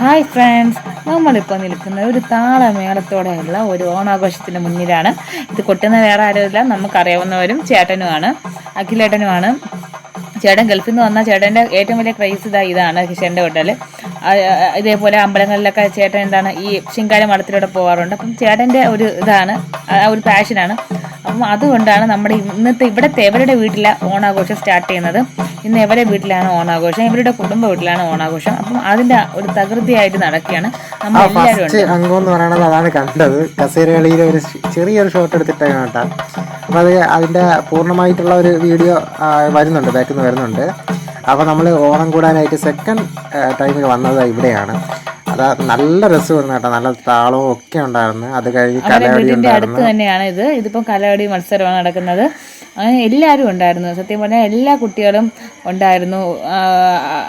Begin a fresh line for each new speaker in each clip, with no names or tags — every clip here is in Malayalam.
ഹായ് ഫ്രണ്ട്സ് നമ്മളിപ്പോൾ നിൽക്കുന്നത് ഒരു താളമേളത്തോടെയുള്ള ഒരു ഓണാഘോഷത്തിന്റെ മുന്നിലാണ്. ഇത് കൊട്ടുന്ന വേറെ ആരുമില്ല. നമുക്കറിയാവുന്നവരും ചേട്ടനുമാണ് അഖിലേട്ടനുമാണ്. ചേട്ടൻ ഗൾഫിൽ നിന്ന് വന്ന ചേട്ടന്റെ ഏറ്റവും വലിയ ക്രൈസ് ഇതാ ഇതാണ് കിഷന്റെ ഹോട്ടൽ ഇതേപോലെ അമ്പലങ്ങളിലൊക്കെ ചേട്ടൻ എന്താണ് ഈ ശിങ്കാര മഠത്തിലൂടെ പോകാറുണ്ട് അപ്പം ചേട്ടന്റെ ഒരു ഇതാണ് ഒരു പാഷനാണ് അതുകൊണ്ടാണ് നമ്മുടെ ഇന്നത്തെ ഇവിടുത്തെ എവരുടെ വീട്ടിലാണ് ഓണാഘോഷം സ്റ്റാർട്ട് ചെയ്യുന്നത്. ഇന്ന് എവരുടെ വീട്ടിലാണ് ഓണാഘോഷം ഇവരുടെ കുടുംബ വീട്ടിലാണ് ഓണാഘോഷം. അപ്പം അതിന്റെ ഒരു തകൃതിയായിട്ട് നടക്കുകയാണ് നമ്മൾ എല്ലാവരും
പറയുന്നത് അതാണ് കണ്ടത്. ഒരു ചെറിയൊരു ഷോട്ട് എടുത്തിട്ടാണ് കേട്ടോ അത് അതിന്റെ പൂർണമായിട്ടുള്ള ഒരു വീഡിയോ വരുന്നുണ്ട് ബാക്കിൽ നിന്ന് വരുന്നുണ്ട്. അപ്പോൾ നമ്മൾ ഓണം കൂടാനായിട്ട് സെക്കൻഡ് ടൈമിൽ വന്നത് ഇവിടെയാണ്. അത് നല്ല രസമായിരുന്നു കേട്ടോ. നല്ല താളവും ഒക്കെ ഉണ്ടായിരുന്നു. അത് കഴിഞ്ഞ് കലയടി
അടുത്ത് തന്നെയാണ് ഇത്. ഇതിപ്പം കലവടി മത്സരമാണ് നടക്കുന്നത്. അങ്ങനെ എല്ലാവരും ഉണ്ടായിരുന്നു. സത്യം പറഞ്ഞാൽ എല്ലാ കുട്ടികളും ഉണ്ടായിരുന്നു.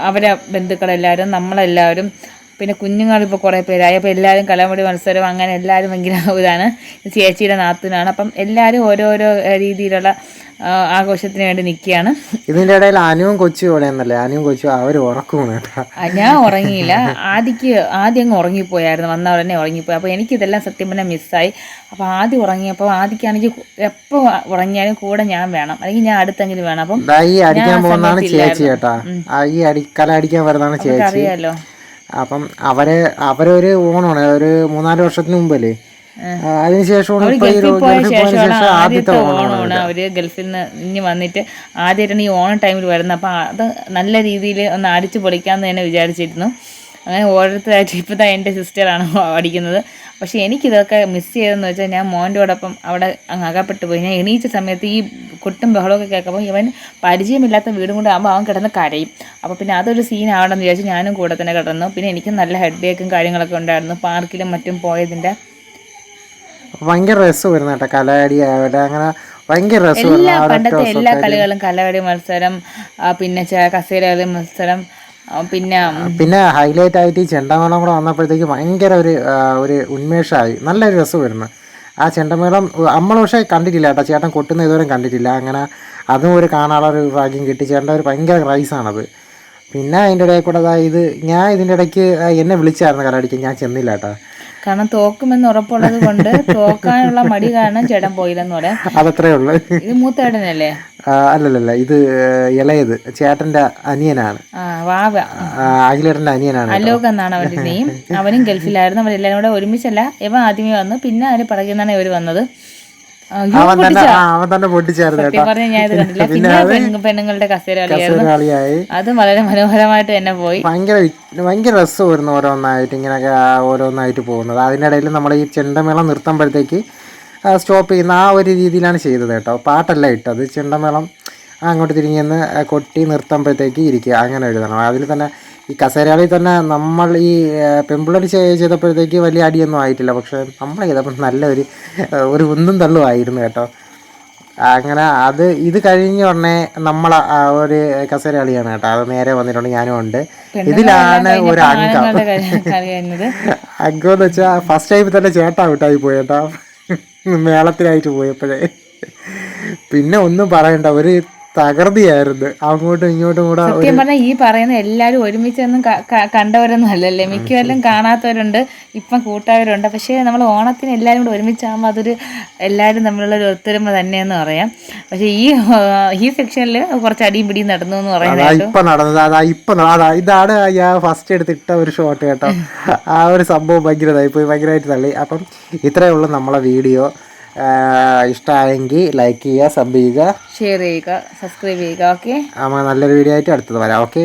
അവരെ ബന്ധുക്കളെല്ലാവരും നമ്മളെല്ലാവരും പിന്നെ കുഞ്ഞുങ്ങളിപ്പോൾ കുറേ പേരായി അപ്പോൾ എല്ലാവരും കലവടി മത്സരം അങ്ങനെ എല്ലാവരും ഭയങ്കര ഇതാണ്. ഇത് ചേച്ചിയുടെ നാത്തിനാണ്. അപ്പം എല്ലാവരും ഓരോരോ രീതിയിലുള്ള ആഘോഷത്തിന് വേണ്ടി നിൽക്കുകയാണ്.
ഇതിന്റെ ഇടയിൽ അനുവും കൊച്ചു ഇവിടെ എന്നല്ലേ? അനുവും കൊച്ചു അവർ
ഉറക്കും ഞാൻ ഉറങ്ങിയില്ല. ആദ്യക്ക് ആദ്യം അങ്ങ് ഉറങ്ങിപ്പോയായിരുന്നു. വന്ന ഉടനെ ഉറങ്ങിപ്പോയി. അപ്പോൾ എനിക്ക് എനിക്കിതെല്ലാം സത്യം പറഞ്ഞാൽ മിസ്സായി. അപ്പോൾ ആദ്യം ഉറങ്ങിയപ്പോൾ ആദ്യക്കാണെങ്കിൽ എപ്പോൾ ഉറങ്ങിയാലും കൂടെ ഞാൻ വേണം. അല്ലെങ്കിൽ ഞാൻ അടുത്തെങ്കിലും വേണം. അപ്പം
ഈ അടിക്കാൻ പോകുന്നതാണ് ചേച്ചി. കേട്ടാ. ഈ അടി കല അടിക്കാൻ വരുന്നതാണ് ചേച്ചി.
അറിയാലോ
അപ്പം അവർ അവരൊരു ഓണാണ് ഒരു മൂന്നാൽ വർഷത്തിന് മുമ്പല്ലേ? അതിനുശേഷമാണ് ഈ
ഗൾഫിൽ പോയ ശേഷമാണ്
ആദ്യത്തെ ഓണമാണ്
അവർ ഗൾഫിൽ നിന്ന് ഇനി വന്നിട്ട് ആദ്യമായിട്ടാണ് ഈ ഓണം ടൈമിൽ വരുന്നത്. അപ്പൊ അത് നല്ല രീതിയിൽ ഒന്ന് അടിച്ചു പൊളിക്കാമെന്ന് തന്നെ വിചാരിച്ചിരുന്നു. അങ്ങനെ ഓരോരുത്തരായിട്ട് ഇപ്പോൾ തന്നെ എന്റെ സിസ്റ്ററാണ് അടിക്കുന്നത് പക്ഷേ എനിക്കിതൊക്കെ മിസ് ചെയ്തതെന്ന് വെച്ചാൽ ഞാൻ മോന്റോടൊപ്പം അവിടെ അങ്ങ് അകപ്പെട്ടു പോയി. ഞാൻ എണീച്ച സമയത്ത് ഈ കൊട്ടും ബഹളമൊക്കെ കേൾക്കുമ്പോൾ ഇവൻ പരിചയമില്ലാത്ത വീടും കൂടെ ആകുമ്പോൾ അവൻ കിടന്ന് കരയും. അപ്പോൾ പിന്നെ അതൊരു സീൻ ആവണമെന്ന് വിചാരിച്ചു ഞാനും കൂടെ തന്നെ കിടന്നു. പിന്നെ എനിക്ക് നല്ല ഹെഡ് ബേക്കും കാര്യങ്ങളൊക്കെ ഉണ്ടായിരുന്നു. പാർക്കിലും മറ്റും പോയതിന്റെ
ഭയങ്കര രസമായിരുന്നു കേട്ടോ. കലാടി ആവട്ടെ അങ്ങനെ ഭയങ്കര
എല്ലാ പണ്ടത്തെ എല്ലാ കളികളും കലവടി മത്സരം ആ, പിന്നെ കസേര കസേരകളി മത്സരം ആ, പിന്നെ
പിന്നെ ഹൈലൈറ്റ് ആയിട്ട് ഈ ചെണ്ടമേളം കൂടെ വന്നപ്പോഴത്തേക്ക് ഭയങ്കര ഒരു ആ, ഒരു ഉന്മേഷമായി. നല്ലൊരു രസമായിരുന്നു ആ ചെണ്ടമേളം നമ്മൾ പക്ഷേ കണ്ടിട്ടില്ല കേട്ടോ. ചേട്ടൻ കൊട്ടുന്ന ഇതുവരെ കണ്ടിട്ടില്ല. അങ്ങനെ അതും ഒരു കാണാനുള്ള ഒരു ഭാഗ്യം കിട്ടി. ചേട്ടന്റെ ഒരു ഭയങ്കര ക്രൈസാണത് പിന്നെ അതിന്റെ ഇടയിൽ കൂടെ അതായത് ഇത് ഞാൻ ഇതിന്റെ ഇടയ്ക്ക് ആ, എന്നെ വിളിച്ചായിരുന്നു കലടിക്കാൻ ഞാൻ ചെന്നില്ല കേട്ടോ.
കാരണം തോക്കുമെന്ന് ഉറപ്പുള്ളത് കൊണ്ട് തോക്കാനുള്ള മടി കാരണം ചേടൻ പോയില്ലെന്ന് പറയാം.
അതത്രേ ഉള്ളു.
ഇത് മൂത്തേടനല്ലേ?
അല്ലല്ലല്ല ഇത് ഇളയത് ചേട്ടന്റെ അനിയനാണ്. അഖിലേട്ടന്റെ അനിയനാണ്.
അലോക് എന്നാണ് അവരുടെ നെയ്യും അവനും ഗൾഫിലായിരുന്നു അവരെല്ലാവരും കൂടെ ഒരുമിച്ചല്ല. ഇവ ആദ്യമേ വന്നു. പിന്നെ അതിന് പിറകിൽ നിന്നാണ് ഇവർ വന്നത്.
അവൻ തന്നെ അവൻ തന്നെ പൊട്ടിച്ചായിരുന്നു കേട്ടോ.
പിന്നെ പെണ്ണു- പെണ്ണുങ്ങളുടെ കസേര കളിയായിരുന്നു
കളിയായി
അതും വളരെ മനോഹരമായിട്ട് തന്നെ പോയി.
ഭയങ്കര ഭയങ്കര രസമായിരുന്നു ഓരോന്നായിട്ട് ഇങ്ങനെയൊക്കെ ഓരോന്നായിട്ട് പോകുന്നത്. അതിനിടയിൽ നമ്മൾ ഈ ചെണ്ടമേളം നിർത്തുമ്പോഴത്തേക്ക് സ്റ്റോപ്പ് ചെയ്യുന്ന ആ ഒരു രീതിയിലാണ് ചെയ്തത് കേട്ടോ. പാട്ടല്ല ഇട്ടത്. ചെണ്ടമേളം അങ്ങോട്ട് തിരിഞ്ഞെന്ന് കൊട്ടി നിർത്തുമ്പോഴത്തേക്ക് ഇരിക്കുക. അങ്ങനെ എഴുതണം. അതിൽ തന്നെ ഈ കസേരകളിൽ തന്നെ നമ്മൾ ഈ പെമ്പിളടി ചെയ്തപ്പോഴത്തേക്ക് വലിയ അടിയൊന്നും ആയിട്ടില്ല. പക്ഷേ നമ്മൾ ചെയ്തപ്പോൾ നല്ലൊരു ഒരു ഒന്നും തള്ളുമായിരുന്നു കേട്ടോ. അങ്ങനെ അത് ഇത് കഴിഞ്ഞ ഉടനെ നമ്മളെ ഒരു കസേര കളിയാണ് കേട്ടോ. അത് നേരെ വന്നിട്ടുണ്ട് ഞാനും ഉണ്ട്. ഇതിലാണ് ഒരു അംഗം. അംഗം എന്ന് വെച്ചാൽ ഫസ്റ്റ് ടൈം തന്നെ ചേട്ടാ ഔട്ടായി പോയി കേട്ടോ. മേളത്തിനായിട്ട് പോയപ്പോഴേ. പിന്നെ ഒന്നും പറയണ്ട ഒരു തകർതിയായിരുന്നു അങ്ങോട്ടും ഇങ്ങോട്ടും കൂടെ
സത്യം പറഞ്ഞാൽ ഈ പറയുന്ന എല്ലാരും ഒരുമിച്ചൊന്നും കണ്ടവരൊന്നും അല്ലല്ലേ? മിക്കവരിലും കാണാത്തവരുണ്ട് ഇപ്പം കൂട്ടായവരുണ്ട്. പക്ഷേ നമ്മൾ ഓണത്തിന് എല്ലാവരും കൂടെ ഒരുമിച്ചാകുമ്പോൾ അതൊരു എല്ലാവരും തമ്മിലുള്ള ഒരു ഒത്തൊരുമ തന്നെയെന്ന് പറയാം. പക്ഷേ ഈ ഈ സെക്ഷനിൽ കുറച്ച് അടിയും പിടിയും നടന്നു എന്ന് പറയുന്നത്
ഇപ്പൊ നടന്നത് അതാ ഇപ്പൊ ന- അതാ ഇതാണ് ഞാൻ ഫസ്റ്റ് എടുത്തിട്ട ഒരു ഷോട്ട് കേട്ടോ. ആ ഒരു സംഭവം ഭയങ്കര പോയി ഭയങ്കരമായിട്ട് തള്ളി. അപ്പം ഇത്രയേ ഉള്ളൂ നമ്മളെ വീഡിയോ. ഇഷ്ടമായെങ്കിൽ ലൈക്ക് ചെയ്യുക സബ് ചെയ്യുക
ഷെയർ ചെയ്യുക സബ്സ്ക്രൈബ് ചെയ്യുക ഓക്കെ
നമ്മൾ നല്ലൊരു വീഡിയോ ആയിട്ട് അടുത്തത് വരാം ഓക്കെ